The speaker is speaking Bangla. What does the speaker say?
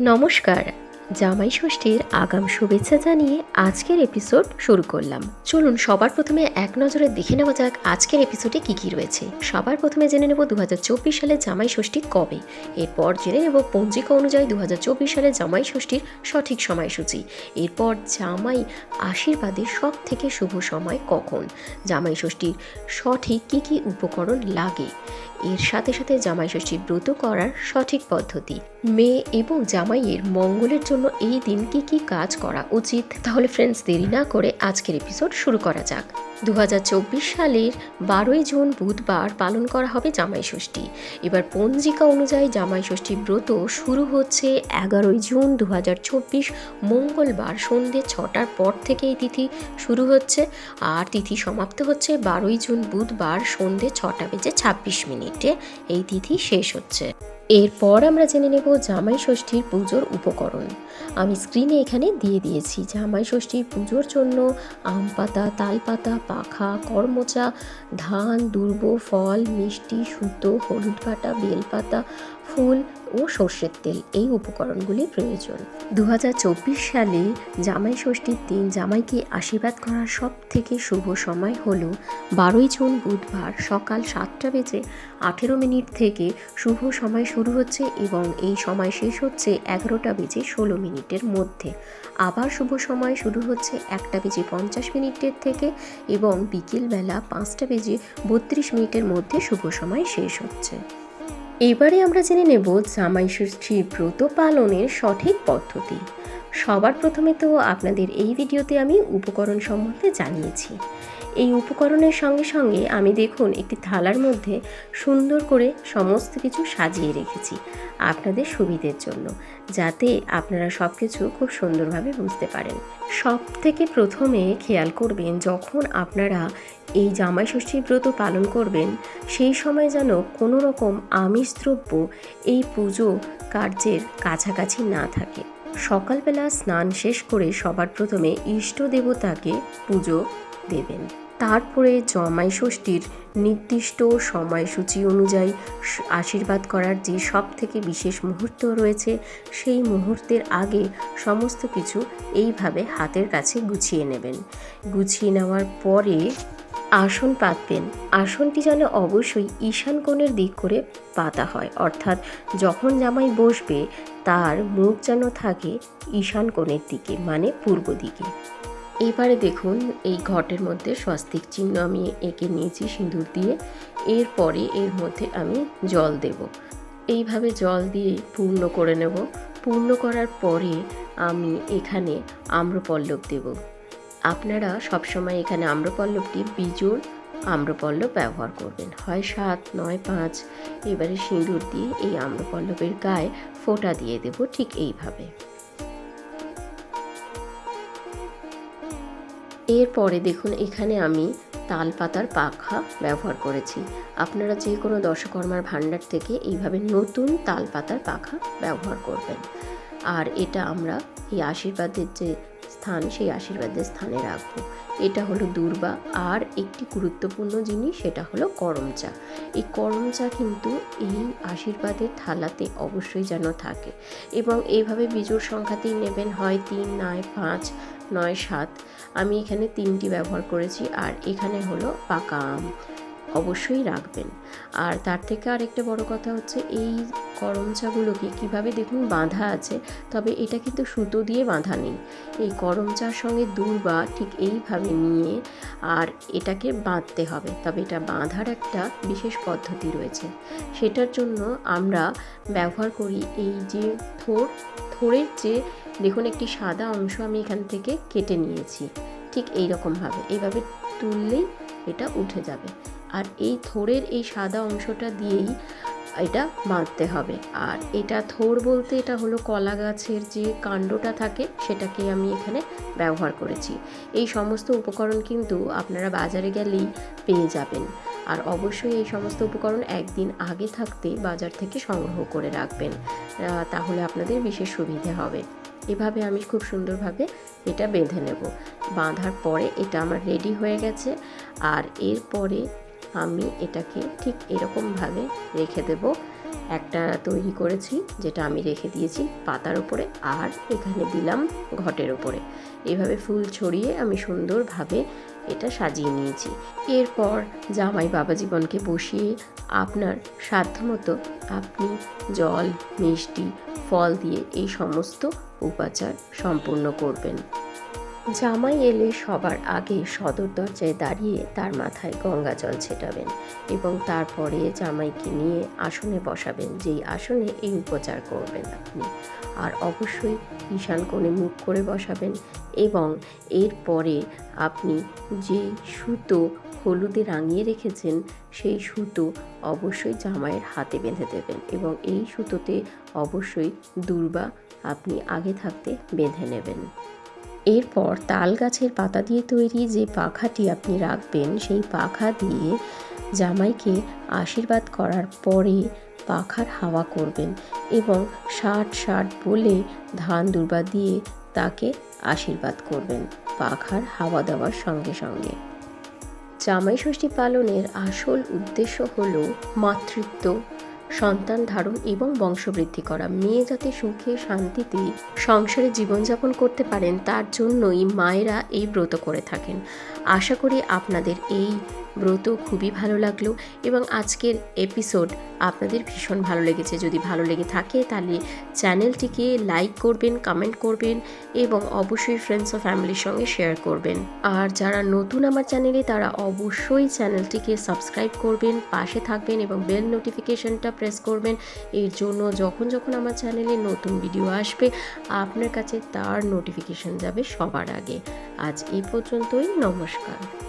নমস্কার। জামাই ষষ্ঠীর আগাম শুভেচ্ছা জানিয়ে আজকের এপিসোড শুরু করলাম। চলুন সবার প্রথমে এক নজরে দেখে নেওয়া যাক আজকের এপিসোডে কি কি রয়েছে। সবার প্রথমে জেনে নেব দুহাজার চব্বিশ সালে জামাই ষষ্ঠী কবে। এরপর জেনে নেব পঞ্জিকা অনুযায়ী দুহাজার চব্বিশ সালে জামাই ষষ্ঠীর সঠিক সময়সূচি। এরপর জামাই আশীর্বাদের সব থেকে শুভ সময় কখন? জামাই ষষ্ঠীর সঠিক কি কি উপকরণ লাগে? এর সাথে সাথে জামাই ষষ্ঠীর ব্রত করার সঠিক পদ্ধতি। মেয়ে এবং জামাইয়ের মঙ্গলের জন্য এই দিন কি কি কাজ করা উচিত? তাহলে ফ্রেন্ডস দেরি না করে আজকের এপিসোড শুরু করা যাক। দু হাজার চব্বিশ সালের বারোই জুন বুধবার পালন করা হবে জামাই ষষ্ঠী। এবার পঞ্জিকা অনুযায়ী জামাই ষষ্ঠী ব্রত শুরু হচ্ছে এগারোই জুন দু হাজার চব্বিশ মঙ্গলবার সন্ধ্যে ছটার পর থেকে এই তিথি শুরু হচ্ছে। আর তিথি সমাপ্ত হচ্ছে বারোই জুন বুধবার সন্ধ্যে ছটা বেজে ছাব্বিশ মিনিটে। এই তিথি শেষ হচ্ছে। এরপর আমরা জেনে নেব জামাই ষষ্ঠীর পুজোর উপকরণ। আমি স্ক্রিনে এখানে দিয়ে দিয়েছি জামাই ষষ্ঠীর পুজোর জন্য আম পাতা, তাল পাতা, পাখা, কর্মচা, ধান, দুর্ব, ফল, মিষ্টি, সুতো, হলুদ পাতা বেলপাতা ফুল ও সর্ষের তেল এই উপকরণগুলি প্রয়োজন। দু হাজার চব্বিশ সালে জামাই ষষ্ঠীর দিন জামাইকে আশীর্বাদ করার সব থেকে শুভ সময় হল বারোই জুন বুধবার সকাল সাতটা বেজে আঠেরো মিনিট থেকে শুভ সময় শুরু হচ্ছে এবং এই সময় শেষ হচ্ছে এগারোটা বেজে ষোলো মিনিটের মধ্যে। আবার শুভ সময় শুরু হচ্ছে একটা বেজে পঞ্চাশ মিনিটের থেকে এবং বিকেলবেলা পাঁচটা বেজে বত্রিশ মিনিটের মধ্যে শুভ সময় শেষ হচ্ছে। এবারে আমরা জেনে নেব জামাই ষষ্ঠীর ব্রত পালনের সঠিক পদ্ধতি। সবার প্রথমে তো আপনাদের এই ভিডিওতে আমি উপকরণ সম্বন্ধে জানিয়েছি। এই উপকরণের সঙ্গে সঙ্গে আমি দেখুন একটি থালার মধ্যে সুন্দর করে সমস্ত কিছু সাজিয়ে রেখেছি আপনাদের সুবিধের জন্য, যাতে আপনারা সব কিছু খুব সুন্দরভাবে বুঝতে পারেন। সব থেকে প্রথমে খেয়াল করবেন, যখন আপনারা এই জামাই ষষ্ঠীর ব্রত পালন করবেন, সেই সময় যেন কোনো রকম আমিষ দ্রব্য এই পুজো কার্যের কাছাকাছি না থাকে। সকালবেলা স্নান শেষ করে সবার প্রথমে ইষ্ট দেবতাকে পুজো দেবেন। তারপরে জমাই ষষ্ঠীর নির্দিষ্ট সময়সূচি অনুযায়ী আশীর্বাদ করার যে সব থেকে বিশেষ মুহূর্ত রয়েছে, সেই মুহূর্তের আগে সমস্ত কিছু এইভাবে হাতের কাছে গুছিয়ে নেবেন। গুছিয়ে নেওয়ার পরে আসন পাতবেন। আসনটি যেন অবশ্যই ঈশান কোণের দিক করে পাতা হয়। অর্থাৎ যখন জামাই বসবে, তার মুখ যেন থাকে ঈশান কোণের দিকে মানে পূর্ব দিকে। এবারে দেখুন, এই ঘটের মধ্যে স্বস্তিক চিহ্ন আমি এঁকে নিয়েছি সিঁদুর দিয়ে। এরপরে এর মধ্যে আমি জল দেব। এইভাবে জল দিয়ে পূর্ণ করে নেব। পূর্ণ করার পরে আমি এখানে আম্রপল্লব দেব। আপনারা সবসময় এখানে আম্রপল্লবটি বিজোড় আম্রপল্লব ব্যবহার করবেন। হয় সাত, নয়, পাঁচ, এবারে সিঁদুর দিয়ে এই আম্রপল্লবের গায়ে ফোঁটা দিয়ে দেব ঠিক এইভাবে। এরপরে দেখুন, এখানে আমি তাল পাতার পাখা ব্যবহার করেছি। আপনারা যে কোনো দশকর্মার ভাণ্ডার থেকে এইভাবে নতুন তাল পাতার পাখা ব্যবহার করবেন। আর এটা আমরা এই আশীর্বাদের যে স্থান, সেই আশীর্বাদের স্থানে রাখব এটা হলো দুর্বা। আর একটি গুরুত্বপূর্ণ জিনিস, সেটা হলো করম চা। এই করম চা কিন্তু এই আশীর্বাদের থালাতে অবশ্যই যেন থাকে। এবং এইভাবে বিজোড় সংখ্যাতেই নেবেন, হয় তিন, নয়, পাঁচ, নয়, সাত। আমি এখানে তিনটি ব্যবহার করেছি। আর এখানে হলো পাকা আম। অবশ্যই রাখবেন। আর তার থেকে আরেকটা বড় কথা হচ্ছে, এই করমচাগুলোকে কীভাবে দেখুন বাঁধা আছে, তবে এটা কিন্তু সুতো দিয়ে বাঁধা নেই। এই করমচার সঙ্গে দূর্বা ঠিক এইভাবে নিয়ে আর এটাকে বাঁধতে হবে। তবে এটা বাঁধার একটা বিশেষ পদ্ধতি রয়েছে। সেটার জন্য আমরা ব্যবহার করি এই যে থোর থোড়ের যে দেখুন একটি সাদা অংশ আমি এখান থেকে কেটে নিয়েছি। ঠিক এই রকমভাবে এইভাবে তুললেই এটা উঠে যাবে। আর এই থোড়ের এই সাদা অংশটা দিয়েই এটা বাঁধতে হবে। আর এটা থোর বলতে এটা হলো কলা গাছের যে কাণ্ডটা থাকে, সেটাকে আমি এখানে ব্যবহার করেছি। এই সমস্ত উপকরণ কিন্তু আপনারা বাজারে গেলেই পেয়ে যাবেন। আর অবশ্যই এই সমস্ত উপকরণ একদিন আগে থাকতে বাজার থেকে সংগ্রহ করে রাখবেন। তাহলে আপনাদের বিশেষ সুবিধে হবে। এভাবে আমি খুব সুন্দরভাবে এটা বেঁধে নেব। বাঁধার পরে এটা আমার রেডি হয়ে গেছে। আর এরপরে আমি এটাকে ঠিক এরকমভাবে রেখে দেব। একটা তৈরি করেছি, যেটা আমি রেখে দিয়েছি পাতার উপরে আর এখানে দিলাম ঘটের উপরে। এভাবে ফুল ছড়িয়ে আমি সুন্দরভাবে এটা সাজিয়ে নিয়েছি। এরপর জামাই বাবা জীবনকে বসিয়ে আপনার সাধ্যমতো আপনি জল, মিষ্টি, ফল দিয়ে এই সমস্ত উপাচার সম্পূর্ণ করবেন। জামাই এলে সবার আগে সদর দরজায় দাঁড়িয়ে তার মাথায় গঙ্গা জল ছেটাবেন এবং তারপরে জামাইকে নিয়ে আসনে বসাবেন, যেই আসনে এই উপচার করবেন আপনি। আর অবশ্যই ঈশান কোণে মুখ করে বসাবেন এবং এরপরে আপনি যে সুতো হলুদে রাঙিয়ে রেখেছেন, সেই সুতো অবশ্যই জামাইয়ের হাতে বেঁধে দেবেন এবং এই সুতোতে অবশ্যই দুর্বা আপনি আগে থাকতে বেঁধে নেবেন। এরপর তাল গাছের পাতা দিয়ে তৈরি যে পাখাটি আপনি রাখবেন, সেই পাখা দিয়ে জামাইকে আশীর্বাদ করার পরে পাখার হাওয়া করবেন এবং ষাট ষাট বলে ধান দুর্বা দিয়ে তাকে আশীর্বাদ করবেন পাখার হাওয়া দেওয়ার সঙ্গে সঙ্গে। জামাই ষষ্ঠী পালনের আসল উদ্দেশ্য হল মাতৃত্ব। সন্তান ধারণ এবং বংশবৃদ্ধি করা। মেয়ে যাতে সুখে, শান্তিতে সংসারে জীবনযাপন করতে পারেন, তার জন্যই মায়েরা এই ব্রত করে থাকেন। আশা করি আপনাদের এই ব্রত খুবই ভালো লাগল এবং আজকের এপিসোড আপনাদের ভীষণ ভালো লেগেছে। যদি ভালো লেগে থাকে তাহলে চ্যানেলটিকে লাইক করবেন কমেন্ট করবেন এবং অবশ্যই ফ্রেন্ডস ও ফ্যামিলির সঙ্গে শেয়ার করবেন। আর যারা নতুন আমার চ্যানেলে তারা অবশ্যই চ্যানেলটিকে সাবস্ক্রাইব করবেন, পাশে থাকবেন এবং বেল নোটিফিকেশনটা প্রেস করবেন। এর জন্য যখন যখন আমার চ্যানেলে নতুন ভিডিও আসবে, আপনার কাছে তার নোটিফিকেশন যাবে সবার আগে। আজ এই পর্যন্তই, নমস্কার।